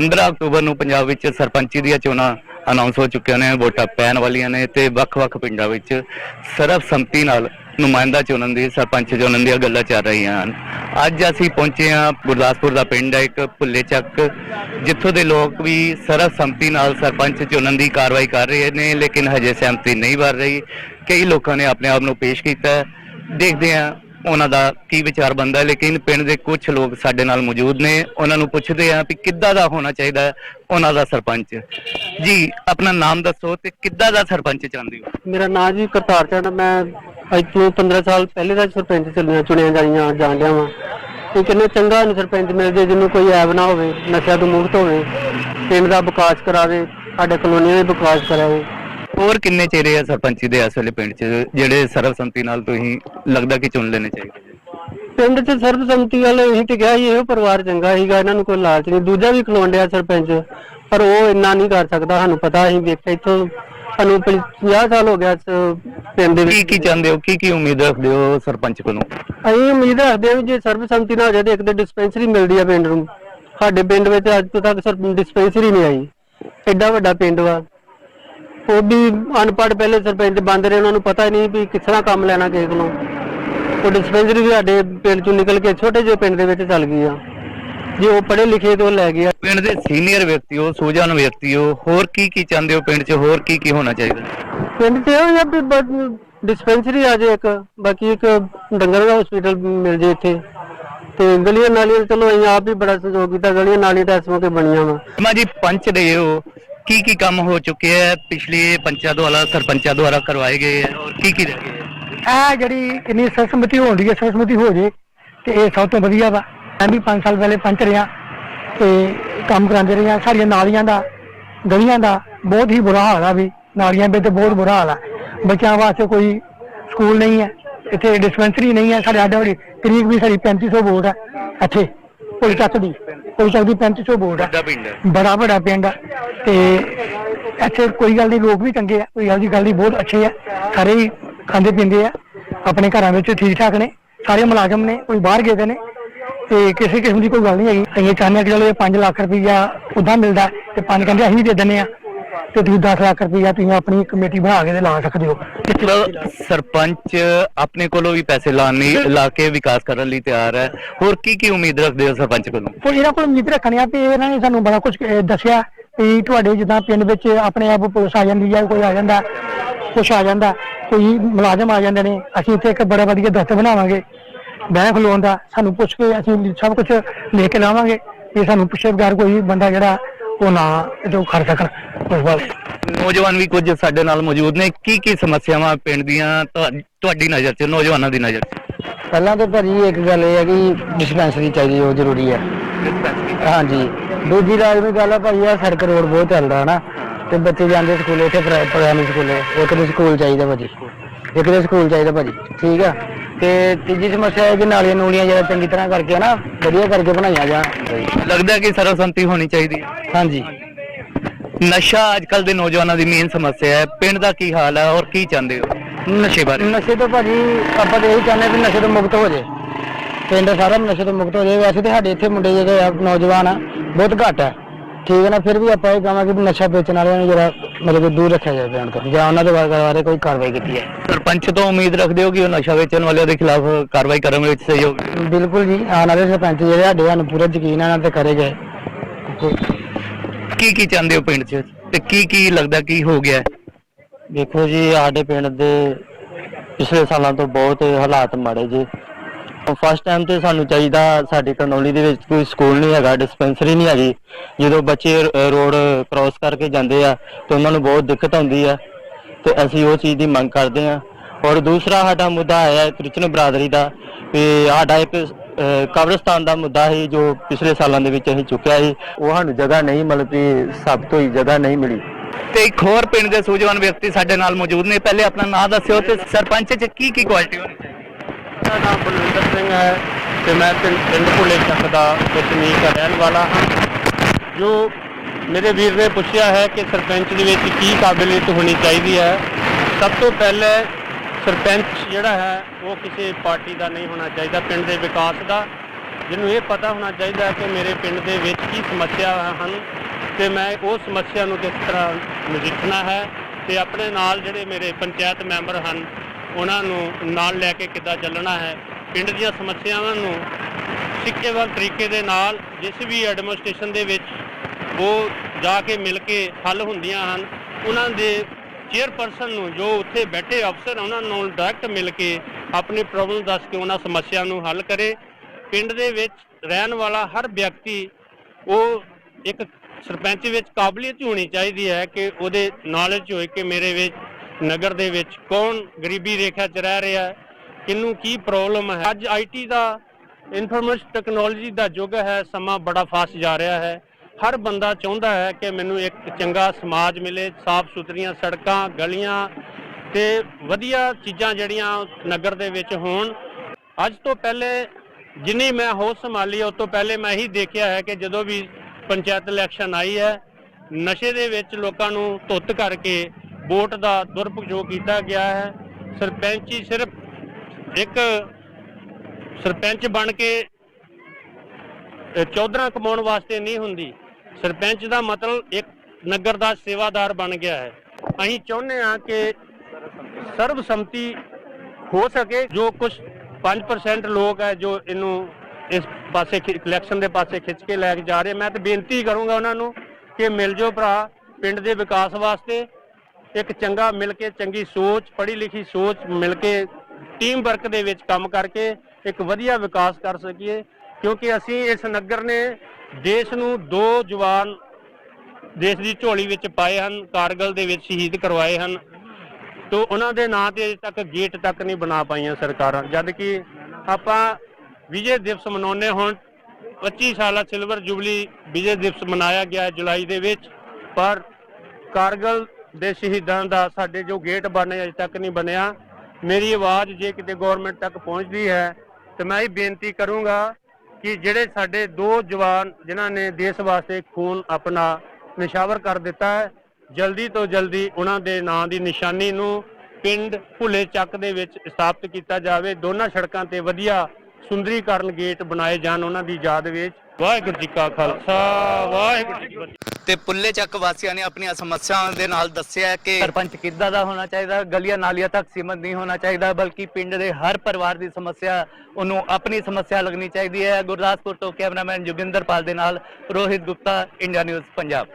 15 October ਨੂੰ ਪੰਜਾਬ ਵਿੱਚ ਸਰਪੰਚੀ ਦੀਆਂ ਚੋਣਾਂ ਅਨਾਉਂਸ ਹੋ ਚੁੱਕੀਆਂ ਨੇ, ਵੋਟਾਂ ਪੈਣ ਵਾਲੀਆਂ ਨੇ ਤੇ ਵੱਖ-ਵੱਖ ਪਿੰਡਾਂ ਵਿੱਚ ਸਰਬਸੰਮਤੀ ਨਾਲ ਨੁਮਾਇੰਦਾ ਚੁਣਨ ਦੀ, ਸਰਪੰਚ ਚੁਣਨ ਦੀਆਂ ਗੱਲਾਂ ਚੱਲ ਰਹੀਆਂ ਹਨ। ਅੱਜ ਅਸੀਂ ਪਹੁੰਚੇ ਹਾਂ ਗੁਰਦਾਸਪੁਰ ਦਾ ਪਿੰਡ ਹੈ ਇੱਕ ਭੁੱਲੇ ਚੱਕ, ਜਿੱਥੋਂ ਦੇ ਲੋਕ ਵੀ ਸਰਬਸੰਮਤੀ ਨਾਲ ਸਰਪੰਚ ਚੁਣਨ ਦੀ ਕਾਰਵਾਈ ਕਰ ਰਹੇ ਨੇ, ਲੇਕਿਨ ਹਜੇ ਸਹਿਮਤੀ ਨਹੀਂ ਬਣ ਰਹੀ। ਕਈ ਲੋਕਾਂ ਨੇ ਆਪਣੇ ਆਪ ਨੂੰ ਪੇਸ਼ ਕੀਤਾ ਦੇਖਦੇ ਹਾਂ ਉਹਨਾਂ ਦਾ ਕੀ ਵਿਚਾਰ ਬੰਦਾ ਹੈ, ਲੇਕਿਨ ਪਿੰਡ ਦੇ ਕੁਝ ਲੋਕ ਸਾਡੇ ਨਾਲ ਮੌਜੂਦ ਨੇ। ਉਹਨਾਂ ਨੂੰ ਪੁੱਛਦੇ ਆ ਕਿ ਕਿੱਦਾਂ ਦਾ ਹੋਣਾ ਚਾਹੀਦਾ ਹੈ ਉਹਨਾਂ ਦਾ ਸਰਪੰਚ। ਜੀ, ਆਪਣਾ ਨਾਮ ਦੱਸੋ ਤੇ ਕਿੱਦਾਂ ਦਾ ਸਰਪੰਚ ਚਾਹੁੰਦੇ ਹੋ? ਮੇਰਾ ਨਾਮ ਜੀ ਕਰਤਾਰ ਚੰਦ ਮੈਂ ਅੱਜ ਤੋਂ 15 ਸਾਲ ਪਹਿਲੇ ਦਾ ਸਰਪੰਚ ਚੱਲੀਆਂ, ਚੁਣਿਆ ਜਾਈਆਂ, ਜਾਣ ਲਿਆ ਵਾਂ। ਤੇ ਕਿੰਨੇ ਚੰਗਾ ਨੂੰ ਸਰਪੰਚ ਮਿਲ ਜੇ, ਜਿਹਨੂੰ ਕੋਈ ਐਬ ਨਾ ਹੋਵੇ, ਨਸ਼ਿਆਂ ਤੋਂ ਮੁਕਤ ਹੋਵੇ, ਪਿੰਡ ਦਾ ਵਿਕਾਸ ਕਰਾਵੇ, ਸਾਡੇ ਕਲੋਨੀ ਦਾ ਵਿਕਾਸ ਕਰਾਵੇ। ਹੋਰ ਕਿੰਨੇ ਚਿਹਰੇ ਆ ਸਰਪੰਚੀ ਦੇ ਇਸ ਵੇਲੇ ਪਿੰਡ 'ਚ ਜਿਹੜੇ ਸਰਬਸੰਮਤੀ ਨਾਲ ਤੁਸੀਂ ਲੱਗਦਾ ਕਿ ਚੁਣ ਲੈਣੇ ਚਾਹੀਦੇ? ਪਿੰਡ 'ਚ ਸਰਬਸੰਮਤੀ ਵਾਲੇ ਇਹੀ ਤੇ ਕਿਹਾ ਸੀ ਇਹੋ ਪਰਿਵਾਰ ਚੰਗਾ ਸੀਗਾ ਇਹਨਾਂ ਨੂੰ ਕੋਈ ਲਾਲਚ ਨਹੀਂ। ਦੂਜਾ ਵੀ ਖਲੋਣ ਡਿਆ ਸਰਪੰਚ ਪਰ ਉਹ ਇੰਨਾ ਨਹੀਂ ਕਰ ਸਕਦਾ ਸਾਨੂੰ ਪਤਾ ਅਸੀਂ ਵੇਖਿਆ ਇੱਥੋਂ ਸਾਨੂੰ 50 ਸਾਲ ਹੋ ਗਿਆ ਇਸ ਪਿੰਡ ਦੇ ਕੀ ਵਿੱਚ। ਕੀ ਚਾਹੁੰਦੇ ਹੋ? ਕੀ ਕੀ ਉਮੀਦ ਰੱਖਦੇ ਹੋ ਸਰਪੰਚ ਕੋਲੋਂ? ਅਸੀਂ ਉਮੀਦ ਰੱਖਦੇ ਹਾਂ ਵੀ ਜੇ ਸਰਬਸੰਮਤੀ ਨਾਲ ਹੋ ਤੇ ਇੱਕ ਤੇ ਡਿਸਪੈਂਸਰੀ ਮਿਲਦੀ ਆ ਪਿੰਡ ਨੂੰ। ਸਾਡੇ ਪਿੰਡ ਵਿੱਚ ਅੱਜ ਤੱਕ ਸਰ ਡਿਸਪੈਂਸਰੀ ਨਹੀਂ ਆਈ। ਐਡਾ ਵੱਡਾ ਪਿੰਡ ਵਾ। ਉਹ ਵੀ ਅਨਪੜ੍ਹ ਪਹਿਲੇ ਸਰਪੰਚ ਬੰਦ ਰਹੇ ਉਹਨਾਂ ਨੂੰ ਪਤਾ ਹੀ ਨਹੀਂ ਵੀ ਕਿਸ ਤਰ੍ਹਾਂ ਕੰਮ ਲੈਣਾ ਕਿਸੇ ਕੋਲੋਂ। ਉਹ ਡਿਸਪੈਂਸਰੀ ਵੀ ਸਾਡੇ ਪਿੰਡ ਚੋਂ ਨਿਕਲ ਕੇ ਛੋਟੇ ਜਿਹੇ ਪਿੰਡ ਦੇ ਵਿੱਚ ਚੱਲ ਗਈ ਆ। ਜੇ ਉਹ ਪੜ੍ਹੇ ਲਿਖੇ ਤੋਂ ਲੈ ਗਿਆ ਪਿੰਡ ਦੇ ਸੀਨੀਅਰ ਵਿਅਕਤੀ ਹੋ ਸੂਝਵਾਨ ਵਿਅਕਤੀ ਹੋ ਹੋਰ ਕੀ ਕੀ ਚਾਹੁੰਦੇ ਹੋ ਪਿੰਡ 'ਚ ਹੋਰ ਕੀ ਕੀ ਹੋਣਾ ਚਾਹੀਦਾ? ਪਿੰਡ 'ਚ ਇਹ ਆ ਵੀ ਡਿਸਪੈਂਸਰੀ ਆ ਜੇ ਇੱਕ ਬਾਕੀ ਇੱਕ ਡੰਗਰ ਦਾ ਹਸਪੀਟਲ ਮਿਲ ਜੇ ਇੱਥੇ। ਤੇ ਗਲੀਆਂ ਨਾਲੀਆਂ ਚਲੋ ਅਸੀਂ ਆਪ ਵੀ ਬੜਾ ਸਹਿਯੋਗ ਕੀਤਾ ਗਲੀਆਂ ਨਾਲੀਆਂ ਤਾਂ ਇਸ ਮੌਕੇ ਬਣੀਆਂ ਵਾ। ਮਾ ਜੀ ਪੰਚ ਦੇ ਹੋ ਕੀ ਕੀ ਕੰਮ ਹੋ ਚੁੱਕੇ ਹੈ ਪਿਛਲੇ ਪੰਚਾਂ ਦੁਆਰਾ ਸਰਪੰਚਾਂ ਦੁਆਰਾ ਕਰਵਾਏ ਗਏ ਹੈ ਔਰ ਕੀ ਕੀ ਰਹਿ ਗਏ ਹੈ ਇਹ ਜਿਹੜੀ ਇੰਨੀ ਸਰਸਮਤੀ ਹੋਣੀ ਹੈ ਸਰਸਮਤੀ ਹੋ ਜੇ ਤੇ ਇਹ ਸਭ ਤੋਂ ਵਧੀਆ ਵਾ। ਮੈਂ ਵੀ 5 ਸਾਲ ਪਹਿਲੇ ਪੰਚ ਰਿਹਾ ਤੇ ਕੰਮ ਕਰਾਉਂਦੇ ਰਿਹਾ ਸਾਡੀਆਂ ਨਾਲੀਆਂ ਦਾ, ਗਲੀਆਂ ਦਾ ਬਹੁਤ ਹੀ ਬੁਰਾ ਹਾਲ ਆ ਵੀ, ਨਾਲੀਆਂ ਵਿੱਚ ਤੇ ਬਹੁਤ ਬੁਰਾ ਹਾਲ ਆ। ਬੱਚਿਆਂ ਵਾਸਤੇ ਕੋਈ ਸਕੂਲ ਨਹੀਂ ਹੈ, ਇੱਥੇ ਡਿਸਪੈਂਸਰੀ ਨਹੀਂ ਹੈ, ਸਾਡੇ ਆਡੇ ਵਾਲੀ ਕਰੀਬ ਵੀ ਸਾਡੀ 3500 ਵੋਟ ਹੈ ਇੱਥੇ। ਪੁਲਿਸ ਚੱਕ ਦੀ ਪੁਲਿਸ ਚੱਕ ਦੀ 3500 ਵੋਟ ਹੈ ਵੱਡਾ ਪਿੰਡ ਹੈ। ਬੜਾ ਵੱਡਾ ਪਿੰਡ ਆ। ਤੇ ਇੱਥੇ ਕੋਈ ਗੱਲ ਨਹੀਂ ਲੋਕ ਵੀ ਚੰਗੇ ਆ। ਕੋਈ ਗੱਲ ਦੀ ਗੱਲ ਨਹੀਂ ਬਹੁਤ ਅੱਛੇ ਆ। ਸਾਰੇ ਹੀ ਖਾਂਦੇ ਪੀਂਦੇ ਆ। ਆਪਣੇ ਘਰਾਂ ਵਿੱਚ ਠੀਕ ਠਾਕ ਨੇ। ਸਾਰੇ ਮੁਲਾਜ਼ਮ ਨੇ ਕੋਈ ਬਾਹਰ ਗਏ ਦੇ ਨੇ। ਤੇ ਕਿਸੇ ਕਿਸਮ ਦੀ ਕੋਈ ਗੱਲ ਨਹੀਂ ਹੈਗੀ। ਅਸੀਂ ਚਾਹੁੰਦੇ ਹਾਂ ਕਿ ਚਲੋ ਇਹ 5 ਲੱਖ ਰੁਪਈਆ ਉਦਾਂ ਮਿਲਦਾ ਤੇ ਪੰਜ ਕਹਿੰਦੇ ਅਸੀਂ ਵੀ ਦੇ ਦਿੰਦੇ ਆ ਤੇ ਤੁਸੀਂ 10 ਲੱਖ ਰੁਪਈਆ ਤੁਸੀਂ ਆਪਣੀ ਕਮੇਟੀ ਬਣਾ ਕੇ ਤੇ ਲਾ ਸਕਦੇ ਹੋ। ਮਤਲਬ ਸਰਪੰਚ ਆਪਣੇ ਕੋਲੋਂ ਵੀ ਪੈਸੇ ਲਾਣ ਲਈ ਲਾ ਕੇ ਵਿਕਾਸ ਕਰਨ ਲਈ ਤਿਆਰ ਹੈ। ਹੋਰ ਕੀ ਕੀ ਉਮੀਦ ਰੱਖਦੇ ਹੋ ਸਰਪੰਚ ਕੋਲੋਂ? ਕੋਈ ਇਹਨਾਂ ਕੋਲ ਉਮੀਦ ਰੱਖਣੀ ਆ ਤੇ ਇਹਨਾਂ ਨੇ ਸਾਨੂੰ ਬੜਾ ਕੁਝ ਦੱਸਿਆ ਵੀ ਤੁਹਾਡੇ ਜਿੱਦਾਂ ਪਿੰਡ ਵਿੱਚ ਆਪਣੇ ਆਪ ਪੁਲਿਸ ਆ ਜਾਂਦੀ ਹੈ ਕੋਈ ਆ ਜਾਂਦਾ ਕੁਛ ਆ ਜਾਂਦਾ ਕੋਈ ਮੁਲਾਜ਼ਮ ਆ ਜਾਂਦੇ ਨੇ ਅਸੀਂ ਇੱਥੇ ਇੱਕ ਬੜਾ ਵਧੀਆ ਦਫ਼ਤਰ ਬਣਾਵਾਂਗੇ ਬੈਂਕ ਲੋਨ ਦਾ ਸਾਨੂੰ ਪੁੱਛ ਕੇ ਅਸੀਂ ਸਭ ਕੁਝ ਲੈ ਕੇ ਲਾਵਾਂਗੇ ਇਹ ਸਾਨੂੰ ਪੁੱਛੇ ਬਗੈਰ ਕੋਈ ਬੰਦਾ ਜਿਹੜਾ ਉਹ ਨਾ ਜੋ ਖੜ ਸਕਣ ਉਸ ਬਾਰੇ ਨੌਜਵਾਨ ਵੀ ਕੁਝ ਸਾਡੇ ਨਾਲ ਮੌਜੂਦ ਨੇ। ਕੀ ਕੀ ਸਮੱਸਿਆਵਾਂ ਪਿੰਡ ਦੀਆਂ ਤੁਹਾ- ਤੁਹਾਡੀ ਨਜ਼ਰ 'ਚ ਨੌਜਵਾਨਾਂ ਦੀ ਨਜ਼ਰ 'ਚ? ਪਹਿਲਾਂ ਤਾਂ ਭਾਜੀ ਇੱਕ ਗੱਲ ਇਹ ਹੈ ਕਿ ਡਿਸਪੈਂਸਰੀ ਚਾਹੀਦੀ ਉਹ ਜ਼ਰੂਰੀ ਹੈ। ਹਾਂਜੀ। ਦੂਜੀ ਲਾਜ਼ਮੀ ਗੱਲ ਹੈ ਭਾਈ ਆ ਸੜਕ ਰੋਡ ਬਹੁਤ ਚੱਲਦਾ ਹੈ ਨਾ। ਤੇ ਬੱਚੇ ਜਾਂਦੇ ਸਕੂਲੇ ਇੱਥੇ ਪ੍ਰਾ- ਪ੍ਰਾਇਮਰੀ ਸਕੂਲੇ ਇੱਕ ਦੇ ਸਕੂਲ ਚਾਹੀਦਾ ਭਾਜੀ। ਇੱਕ ਦੇ ਸਕੂਲ ਚਾਹੀਦਾ ਭਾਜੀ ਠੀਕ ਆ। ਤੇ ਤੀਜੀ ਸਮੱਸਿਆ ਹੈ ਕਿ ਨਾਲੀਆਂ ਨੂਲੀਆਂ ਜਿਹੜਾ ਚੰਗੀ ਤਰ੍ਹਾਂ ਕਰਕੇ ਨਾ ਵਧੀਆ ਕਰਕੇ ਬਣਾਈਆਂ ਜਾਣ। ਲੱਗਦਾ ਕਿ ਸਰਵਸੰਮਤੀ ਹੋਣੀ ਚਾਹੀਦੀ ਹੈ। ਹਾਂਜੀ। ਨਸ਼ਾ ਅੱਜਕੱਲ ਦੇ ਨੌਜਵਾਨਾਂ ਦੀ ਮੇਨ ਸਮੱਸਿਆ ਹੈ। ਪਿੰਡ ਦਾ ਕੀ ਹਾਲ ਹੈ ਔਰ ਕੀ ਚਾਹੁੰਦੇ ਹੋ ਨਸ਼ੇ ਬਾਰੇ? ਨਸ਼ੇ ਤੋਂ ਭਾਜੀ ਆਪਾਂ ਤਾਂ ਇਹੀ ਚਾਹੁੰਦੇ ਹਾਂ ਵੀ ਨਸ਼ੇ ਤੋਂ ਮੁਕਤ ਹੋ ਜੇ ਪਿੰਡ ਸਾਰਾ ਨਸ਼ੇ ਤੋਂ ਮੁਕਤ ਹੋ ਜੇ ਵੈਸੇ ਤੇ ਸਾਡੇ ਇੱਥੇ ਮੁੰਡੇ ਜਿਹੜੇ ਆ ਨੌਜਵਾਨ ਆ ਬਹੁਤ ਘੱਟ ਹੈ ਠੀਕ ਹੈ ਨਾ ਫਿਰ ਵੀ ਆਪਾਂ ਇਹ ਕਹਾਂਗੇ ਵੀ ਨਸ਼ਾ ਵੇਚਣ ਵਾਲਿਆਂ ਨੂੰ ਜਿਹੜਾ ਮਤਲਬ ਕਿ ਦੂਰ ਰੱਖਿਆ ਜਾਵੇ ਪਿੰਡ ਤੋਂ ਜਾਂ ਉਹਨਾਂ ਦੇ ਬਾਰੇ ਕੋਈ ਕਾਰਵਾਈ ਕੀਤੀ ਹੈ ਸਰਪੰਚ ਤੋਂ ਉਮੀਦ ਰੱਖਦੇ ਹੋ ਕਿ ਉਹ ਨਸ਼ਾ ਵੇਚਣ ਵਾਲਿਆਂ ਦੇ ਖਿਲਾਫ ਕਾਰਵਾਈ ਕਰਨ ਵਿੱਚ ਸਹਿਯੋਗ? ਬਿਲਕੁਲ ਜੀ ਆਉਣ ਵਾਲੇ ਸਰਪੰਚ ਜਿਹੜੇ ਸਾਡੇ ਸਾਨੂੰ ਪੂਰਾ ਯਕੀਨ ਇਹਨਾਂ ਤੇ ਕਰੇ ਗਏ ਕੀ ਕੀ ਚਾਹੁੰਦੇ ਹੋ ਪਿੰਡ 'ਚ ਤੇ ਕੀ ਕੀ ਲੱਗਦਾ ਕੀ ਹੋ ਗਿਆ ਹੈ? ਦੇਖੋ ਜੀ ਸਾਡੇ ਪਿੰਡ ਦੇ ਪਿਛਲੇ ਸਾਲਾਂ ਤੋਂ ਬਹੁਤ ਹਾਲਾਤ ਮਾੜੇ ਜੀ ਫਸਟ ਟਾਈਮ ਤੇ ਸਾਨੂੰ ਚਾਹੀਦਾ ਸਾਡੀ ਕਨੌਲੀ ਦੇ ਵਿੱਚ ਕੋਈ ਸਕੂਲ ਨਹੀਂ ਹੈਗਾ ਡਿਸਪੈਂਸਰੀ ਨਹੀਂ ਹੈਗੀ। ਜਦੋਂ ਬੱਚੇ ਰੋਡ ਕ੍ਰਾਸ ਕਰਕੇ ਜਾਂਦੇ ਆ, ਤੇ ਉਹਨਾਂ ਨੂੰ ਬਹੁਤ ਦਿੱਕਤ ਆਉਂਦੀ ਆ। ਤੇ ਅਸੀਂ ਉਹ ਚੀਜ਼ ਦੀ ਮੰਗ ਕਰਦੇ ਆ। ਔਰ ਦੂਸਰਾ ਸਾਡਾ ਮੁੱਦਾ ਆਇਆ ਹੈ ਕ੍ਰਿਸਚਨ ਬਰਾਦਰੀ ਦਾ ਕਿ ਸਾਡਾ ਇੱਕ ਕਬਰਸਤਾਨ ਦਾ ਮੁੱਦਾ ਸੀ, ਜੋ ਪਿਛਲੇ ਸਾਲਾਂ ਦੇ ਵਿੱਚ ਅਸੀਂ ਚੁੱਕਿਆ ਸੀ। ਉਹ ਸਾਨੂੰ ਜਗ੍ਹਾ ਨਹੀਂ ਮਤਲਬ ਕਿ ਸਭ ਤੋਂ ਹੀ ਜਗ੍ਹਾ ਨਹੀਂ ਮਿਲੀ। ਤੇ ਇੱਕ ਹੋਰ ਪਿੰਡ ਦੇ ਸੂਝਵਾਨ ਵਿਅਕਤੀ ਸਾਡੇ ਨਾਲ ਮੌਜੂਦ ਨੇ। ਪਹਿਲੇ ਆਪਣਾ ਨਾਮ ਦੱਸਿਓ ਤੇ ਸਰਪੰਚ 'ਚ ਕੀ ਕੀ ਕੁਆਲਿਟੀ ਹੋਣੀ ਮੇਰਾ ਨਾਮ ਬਲਵਿੰਦਰ ਸਿੰਘ ਹੈ ਤੇ ਮੈਂ ਪਿੰਡ ਪਿੰਡ ਭੁੱਲੇ ਚੱਕ ਦਾ ਵਤਨੀ ਦਾ ਰਹਿਣ ਵਾਲਾ ਹਾਂ। ਜੋ ਮੇਰੇ ਵੀਰ ਨੇ ਪੁੱਛਿਆ ਹੈ ਕਿ ਸਰਪੰਚ ਦੇ ਵਿੱਚ ਕੀ ਕਾਬਲੀਅਤ ਹੋਣੀ ਚਾਹੀਦੀ ਹੈ, ਸਭ ਤੋਂ ਪਹਿਲੇ ਸਰਪੰਚ ਜਿਹੜਾ ਹੈ, ਉਹ ਕਿਸੇ ਪਾਰਟੀ ਦਾ ਨਹੀਂ ਹੋਣਾ ਚਾਹੀਦਾ, ਪਿੰਡ ਦੇ ਵਿਕਾਸ ਦਾ। ਜਿਹਨੂੰ ਇਹ ਪਤਾ ਹੋਣਾ ਚਾਹੀਦਾ ਹੈ ਕਿ ਮੇਰੇ ਪਿੰਡ ਦੇ ਵਿੱਚ ਕੀ ਸਮੱਸਿਆ ਹਨ ਤੇ ਮੈਂ ਉਹ ਸਮੱਸਿਆ ਨੂੰ ਕਿਸ ਤਰ੍ਹਾਂ ਨਜਿੱਠਣਾ ਹੈ ਤੇ ਆਪਣੇ ਨਾਲ ਜਿਹੜੇ ਮੇਰੇ ਪੰਚਾਇਤ ਮੈਂਬਰ ਹਨ ਉਹਨਾਂ ਨੂੰ ਨਾਲ ਲੈ ਕੇ ਕਿੱਦਾਂ ਚੱਲਣਾ ਹੈ। ਪਿੰਡ ਦੀਆਂ ਸਮੱਸਿਆਵਾਂ ਨੂੰ ਸਿੱਕੇਵਾਰ ਤਰੀਕੇ ਦੇ ਨਾਲ ਜਿਸ ਵੀ ਐਡਮਿਨਿਸਟ੍ਰੇਸ਼ਨ ਦੇ ਵਿੱਚ ਉਹ ਜਾ ਕੇ ਮਿਲ ਕੇ ਹੱਲ ਹੁੰਦੀਆਂ ਹਨ, ਉਹਨਾਂ ਦੇ ਚੇਅਰਪਰਸਨ ਨੂੰ ਜੋ ਉੱਥੇ ਬੈਠੇ ਅਫਸਰ ਉਹਨਾਂ ਨੂੰ ਡਾਇਰੈਕਟ ਮਿਲ ਕੇ ਆਪਣੀ ਪ੍ਰੋਬਲਮ ਦੱਸ ਕੇ ਉਹਨਾਂ ਸਮੱਸਿਆ ਨੂੰ ਹੱਲ ਕਰੇ। ਪਿੰਡ ਦੇ ਵਿੱਚ ਰਹਿਣ ਵਾਲਾ ਹਰ ਵਿਅਕਤੀ ਉਹ ਇੱਕ ਸਰਪੰਚ ਵਿੱਚ ਕਾਬਲੀਅਤ ਹੋਣੀ ਚਾਹੀਦੀ ਹੈ ਕਿ ਉਹਦੇ ਨੌਲੇਜ ਹੋਏ ਕਿ ਮੇਰੇ ਵਿੱਚ ਨਗਰ ਦੇ ਵਿੱਚ ਕੌਣ ਗਰੀਬੀ ਰੇਖਾ 'ਚ ਰਹਿ ਰਿਹਾ ਹੈ? ਕਿਹਨੂੰ ਕੀ ਪ੍ਰੋਬਲਮ ਹੈ? ਅੱਜ ਆਈਟੀ ਦਾ ਇਨਫੋਰਮੇਸ਼ਨ ਟੈਕਨੋਲੋਜੀ ਦਾ ਯੁੱਗ ਹੈ, ਸਮਾਂ ਬੜਾ ਫਾਸਟ ਜਾ ਰਿਹਾ ਹੈ। ਹਰ ਬੰਦਾ ਚਾਹੁੰਦਾ ਹੈ ਕਿ ਮੈਨੂੰ ਇੱਕ ਚੰਗਾ ਸਮਾਜ ਮਿਲੇ ਸਾਫ਼ ਸੁਥਰੀਆਂ ਸੜਕਾਂ, ਗਲੀਆਂ ਤੇ ਵਧੀਆ ਚੀਜ਼ਾਂ ਜਿਹੜੀਆਂ ਨਗਰ ਦੇ ਵਿੱਚ ਹੋਣ। ਅੱਜ ਤੋਂ ਪਹਿਲੇ ਜਿੰਨੀ ਮੈਂ ਹੋਸ਼ ਸੰਭਾਲੀ ਉਸ ਤੋਂ ਪਹਿਲੇ ਮੈਂ ਹੀ ਦੇਖਿਆ ਹੈ ਕਿ ਜਦੋਂ ਵੀ ਪੰਚਾਇਤ ਇਲੈਕਸ਼ਨ ਆਈ ਹੈ, ਨਸ਼ੇ ਦੇ ਵਿੱਚ ਲੋਕਾਂ ਨੂੰ ਧੁੱਤ ਕਰਕੇ ਵੋਟ ਦਾ ਦੁਰਪਯੋਗ ਕੀਤਾ ਗਿਆ ਹੈ। ਸਰਪੰਚੀ ਸਿਰਫ ਇੱਕ ਸਰਪੰਚ ਬਣ ਕੇ ਅ, ਚੌਧਰਾਂ ਕਮਾਉਣ ਵਾਸਤੇ ਨਹੀਂ ਹੁੰਦੀ। ਸਰਪੰਚ ਦਾ ਮਤਲਬ ਇੱਕ ਨਗਰ ਦਾ ਸੇਵਾਦਾਰ ਬਣ ਗਿਆ ਹੈ। ਅਸੀਂ ਚਾਹੁੰਦੇ ਹਾਂ ਕਿ ਸਰਬਸੰਮਤੀ ਹੋ ਸਕੇ ਜੋ ਕੁਝ 5% ਲੋਕ ਹੈ ਜੋ ਇਹਨੂੰ ਇਸ ਪਾਸੇ ਇਲੈਕਸ਼ਨ ਦੇ ਪਾਸੇ ਖਿੱਚ ਕੇ ਲੈ ਕੇ ਜਾ ਰਹੇ ਮੈਂ ਤਾਂ ਬੇਨਤੀ ਕਰੂੰਗਾ ਉਹਨਾਂ ਨੂੰ ਕਿ ਮਿਲ ਜਾਓ ਭਰਾ ਪਿੰਡ ਦੇ ਵਿਕਾਸ ਵਾਸਤੇ। ਇੱਕ ਚੰਗਾ ਮਿਲ ਕੇ ਚੰਗੀ ਸੋਚ, ਪੜ੍ਹੀ ਲਿਖੀ ਸੋਚ ਮਿਲ ਕੇ ਟੀਮ ਵਰਕ ਦੇ ਵਿੱਚ ਕੰਮ ਕਰਕੇ ਇੱਕ ਵਧੀਆ ਵਿਕਾਸ ਕਰ ਸਕੀਏ, ਕਿਉਂਕਿ ਅਸੀਂ ਇਸ ਨਗਰ ਨੇ ਦੇਸ਼ ਨੂੰ ਦੋ ਜਵਾਨ ਦੇਸ਼ ਦੀ ਝੋਲੀ ਵਿੱਚ ਪਾਏ ਹਨ, ਕਾਰਗਲ ਦੇ ਵਿੱਚ ਸ਼ਹੀਦ ਕਰਵਾਏ ਹਨ। ਤੋ ਉਹਨਾਂ ਦੇ ਨਾਂ ਤੇ ਅਜੇ ਤੱਕ ਗੇਟ ਤੱਕ ਨਹੀਂ ਬਣਾ ਪਾਈਆਂ ਸਰਕਾਰਾਂ, ਜਦ ਕਿ ਆਪਾਂ ਵਿਜੇ ਦਿਵਸ ਮਨਾਉਂਦੇ ਹੁਣ 25 ਸਾਲਾ ਸਿਲਵਰ ਜੁਬਲੀ ਵਿਜੇ ਦਿਵਸ ਮਨਾਇਆ ਗਿਆ ਜੁਲਾਈ ਦੇ ਵਿੱਚ, ਪਰ ਕਾਰਗਲ ਦੇ ਸ਼ਹੀਦਾਂ ਦਾ ਸਾਡੇ ਜੋ ਗੇਟ ਬਣੇ ਅਜੇ ਤੱਕ ਨਹੀਂ ਬਣਿਆ। ਮੇਰੀ ਆਵਾਜ਼ ਜੇ ਕਿਤੇ ਗਵਰਨਮੈਂਟ ਤੱਕ ਪਹੁੰਚਦੀ ਹੈ, ਤੇ ਮੈਂ ਇਹ ਬੇਨਤੀ ਕਰੂੰਗਾ ਕਿ ਜਿਹੜੇ ਸਾਡੇ ਦੋ ਜਵਾਨ ਜਿਨ੍ਹਾਂ ਨੇ ਦੇਸ਼ ਵਾਸਤੇ ਖੂਨ ਆਪਣਾ ਨਿਸ਼ਾਵਰ ਕਰ ਦਿੱਤਾ ਹੈ, ਜਲਦੀ ਤੋਂ ਜਲਦੀ ਉਹਨਾਂ ਦੇ ਨਾਂ ਦੀ ਨਿਸ਼ਾਨੀ ਨੂੰ ਪਿੰਡ ਭੁੱਲੇ ਚੱਕ ਦੇ ਵਿੱਚ ਸਥਾਪਿਤ ਕੀਤਾ ਜਾਵੇ। ਦੋਨਾਂ ਸੜਕਾਂ ਤੇ ਵਧੀਆ ਸੁੰਦਰੀਕਰਨ ਗੇਟ ਬਣਾਏ ਜਾਣ ਉਹਨਾਂ ਦੀ ਯਾਦ ਵਿੱਚ। ਵਾਹਿਗੁਰੂ ਜੀ ਕਾ ਖਾਲਸਾ ਵਾਹਿਗੁਰੂ ਜੀ ਕੀ ਫਤਿਹ। ਤੇ ਪੁੱਲੇ ਚੱਕ ਵਾਸੀਆਂ ਨੇ ਆਪਣੀਆਂ ਸਮੱਸਿਆਵਾਂ ਦੇ ਨਾਲ ਦੱਸਿਆ ਕਿ ਸਰਪੰਚ ਕਿੱਦਾਂ ਦਾ ਹੋਣਾ ਚਾਹੀਦਾ? ਗਲੀਆਂ ਨਾਲੀਆਂ ਤੱਕ ਸੀਮਤ ਨਹੀਂ ਹੋਣਾ ਚਾਹੀਦਾ ਬਲਕਿ ਪਿੰਡ ਦੇ ਹਰ ਪਰਿਵਾਰ ਦੀ ਸਮੱਸਿਆ ਉਹਨੂੰ ਆਪਣੀ ਸਮੱਸਿਆ ਲੱਗਣੀ ਚਾਹੀਦੀ ਹੈ। ਗੁਰਦਾਸਪੁਰ ਤੋਂ ਕੈਮਰਾਮੈਨ ਜੋਗਿੰਦਰਪਾਲ ਦੇ ਨਾਲ ਰੋਹਿਤ ਗੁਪਤਾ ਇੰਡੀਆ ਨਿਊਜ਼ ਪੰਜਾਬ।